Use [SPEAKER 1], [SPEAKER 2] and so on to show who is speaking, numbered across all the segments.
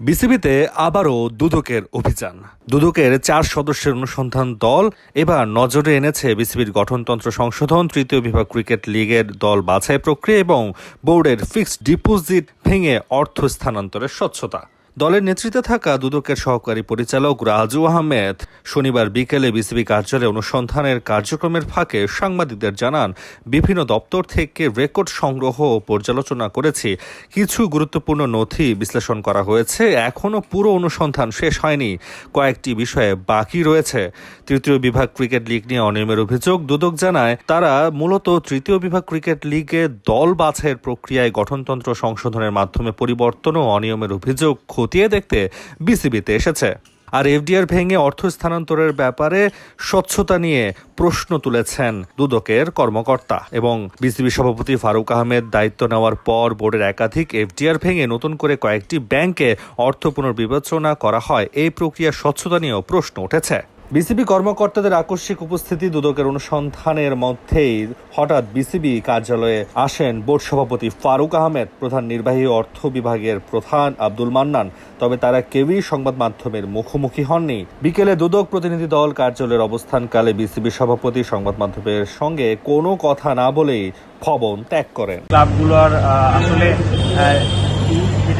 [SPEAKER 1] বিসিবিতে আবারও দুদকের অভিযান। দুদকের চার সদস্যের অনুসন্ধান দল এবার নজরে এনেছে বিসিবির গঠনতন্ত্র সংশোধন, তৃতীয় বিভাগ ক্রিকেট লিগের দল বাছাই প্রক্রিয়া এবং বোর্ডের ফিক্সড ডিপোজিট ভেঙে অর্থ স্থানান্তরের স্বচ্ছতা। দলের নেতৃত্বে থাকা দুদকের সহকারী পরিচালক রাজু আহমেদ শনিবার বিকেলে বিসিবি কার্যালয়ে অনুসন্ধানের কার্যক্রমের ফাঁকে সাংবাদিকদের জানান, বিভিন্ন দপ্তর থেকে রেকর্ড সংগ্রহ ও পর্যালোচনা করেছি। কিছু গুরুত্বপূর্ণ নথি বিশ্লেষণ করা হয়েছে। এখনও পুরো অনুসন্ধান শেষ হয়নি। কয়েকটি বিষয়ে বাকি রয়েছে। তৃতীয় বিভাগ ক্রিকেট লিগ নিয়ে অনিয়মের অভিযোগ। দুদক জানায়, তারা মূলত তৃতীয় বিভাগ ক্রিকেট লিগে দল বাছাইয়ের প্রক্রিয়ায় গঠনতন্ত্র সংশোধনের মাধ্যমে পরিবর্তন ও অনিয়মের অভিযোগ খতিয়ে দেখতে বিসিবিতে এসেছে। আর এফডিআর ভেঙে অর্থ স্থানান্তরের ব্যাপারে স্বচ্ছতা নিয়ে প্রশ্ন তুলেছেন দুদকের কর্মকর্তা এবং বিসিবি সভাপতি ফারুক আহমেদ দায়িত্ব নেওয়ার পর বোর্ডের একাধিক এফডিআর ভেঙে নতুন করে কয়েকটি ব্যাংকে অর্থ পুনর্বিবেচনা করা হয়। এই প্রক্রিয়ার স্বচ্ছতা নিয়েও প্রশ্ন উঠেছে। বিসিবি কর্মকর্তাদের আকস্মিক উপস্থিতি দুদকের অনুসন্ধানের মধ্যেই হঠাৎ বিসিবি কার্যালয়ে আসেন বোর্ড সভাপতি ফারুক আহমেদ, প্রধান নির্বাহী অর্থ বিভাগের প্রধান আব্দুল মান্নান। তবে তারা কেউই সংবাদ মাধ্যমের মুখোমুখি হননি। বিকেলে দুদক প্রতিনিধি দল কার্যালয়ের অবস্থানকালে বিসিবি সভাপতি সংবাদ মাধ্যমের সঙ্গে কোনো কথা না বলেই ভবন ত্যাগ করেন।
[SPEAKER 2] ক্লাবগুলোর আসলে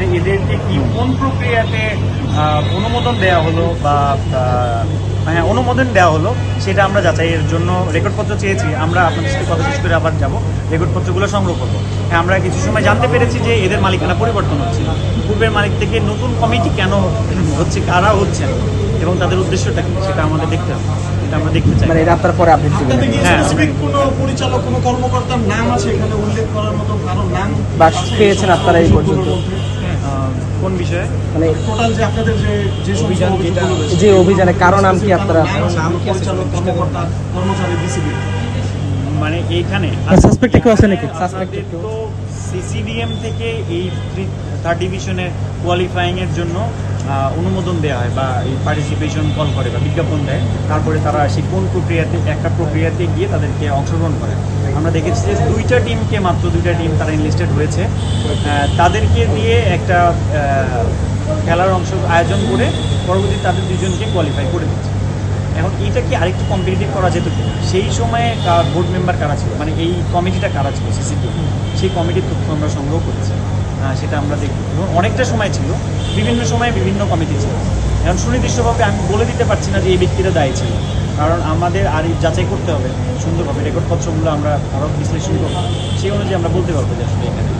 [SPEAKER 2] এদের এদেরকে কি কোন প্রক্রিয়াতে আহ, অনুমোদন দেওয়া হলো বা হ্যাঁ অনুমোদন দেওয়া হলো সেটা আমরা যাচাইয়ের জন্য রেকর্ডপত্র চেয়েছি। আমরা আপনাদের সাথে কথা শেষ করে আবার যাব রেকর্ডপত্রগুলো সংগ্রহ করব। হ্যাঁ আমরা কিছু সময় জানতে পেরেছি যে এদের মালিকানা পরিবর্তন হচ্ছে। পূর্বের মালিক থেকে নতুন কমিটি কেন হচ্ছে কারা হচ্ছে এবং তাদের উদ্দেশ্যটা কি সেটা আমাদের দেখতে হবে। এটা আমরা দেখতে চাই।
[SPEAKER 3] মানে আপনার পরে আপডেট দিবেন।
[SPEAKER 2] হ্যাঁ।
[SPEAKER 4] কোনো পরিচালক কোনো কর্মকর্তার নাম আছে এখানে উল্লেখ করার মতো কারও নাম
[SPEAKER 3] বা পেয়েছেন আপনারা এই পর্যন্ত?
[SPEAKER 2] কোন বিষয়ে?
[SPEAKER 3] মানে
[SPEAKER 4] টোটাল যে আপনাদের যে যে
[SPEAKER 2] অভিযান যেটা-
[SPEAKER 3] যে অভিযানে কারও নাম কি আপনারা?
[SPEAKER 4] নাম আছে, পরিচালক কর্মকর্তা কর্মচারী বিসিবি
[SPEAKER 2] মানে এইখানে
[SPEAKER 3] কেউ আছে নাকি? কেউ?
[SPEAKER 2] তো সিসিডিএম থেকে এই থার্ড ডিভিশনে কোয়ালিফাইং এর জন্য আহ, অনুমোদন দেওয়া হয় বা এই পার্টিসিপেশন কল করে বা বিজ্ঞাপন দেয়। তারপরে তারা সেই কোন প্রক্রিয়াতে একটা প্রক্রিয়াতে গিয়ে তাদেরকে অংশগ্রহণ করে। আমরা দেখেছি যে দুইটা টিমকে মাত্র দুইটা টিম তারা ইনলিস্টেড হয়েছে। তাদেরকে দিয়ে একটা খেলার অংশ আয়োজন করে পরবর্তী তাদের দুজনকে কোয়ালিফাই করে দিচ্ছে। এখন এইটা কি আরেকটু কম্পিটিটিভ করা যেত কি? সেই সময়ে বোর্ড মেম্বার কারা ছিল? মানে এই কমিটিটা কারা ছিল? সিসিপি সেই কমিটির তথ্য আমরা সংগ্রহ করেছি। সেটা আমরা দেখব। এবং অনেকটা সময় ছিল। বিভিন্ন সময়ে বিভিন্ন কমিটি ছিল। এখন সুনির্দিষ্টভাবে আমি বলে দিতে পারছি না যে এই ব্যক্তিরা দায়ী ছিল। কারণ আমাদের আর যাচাই করতে হবে, সুন্দরভাবে রেকর্ডপত্রগুলো আমরা আরও বিশ্লেষণ করব। সেই অনুযায়ী আমরা বলতে পারব যে আসলে এখানে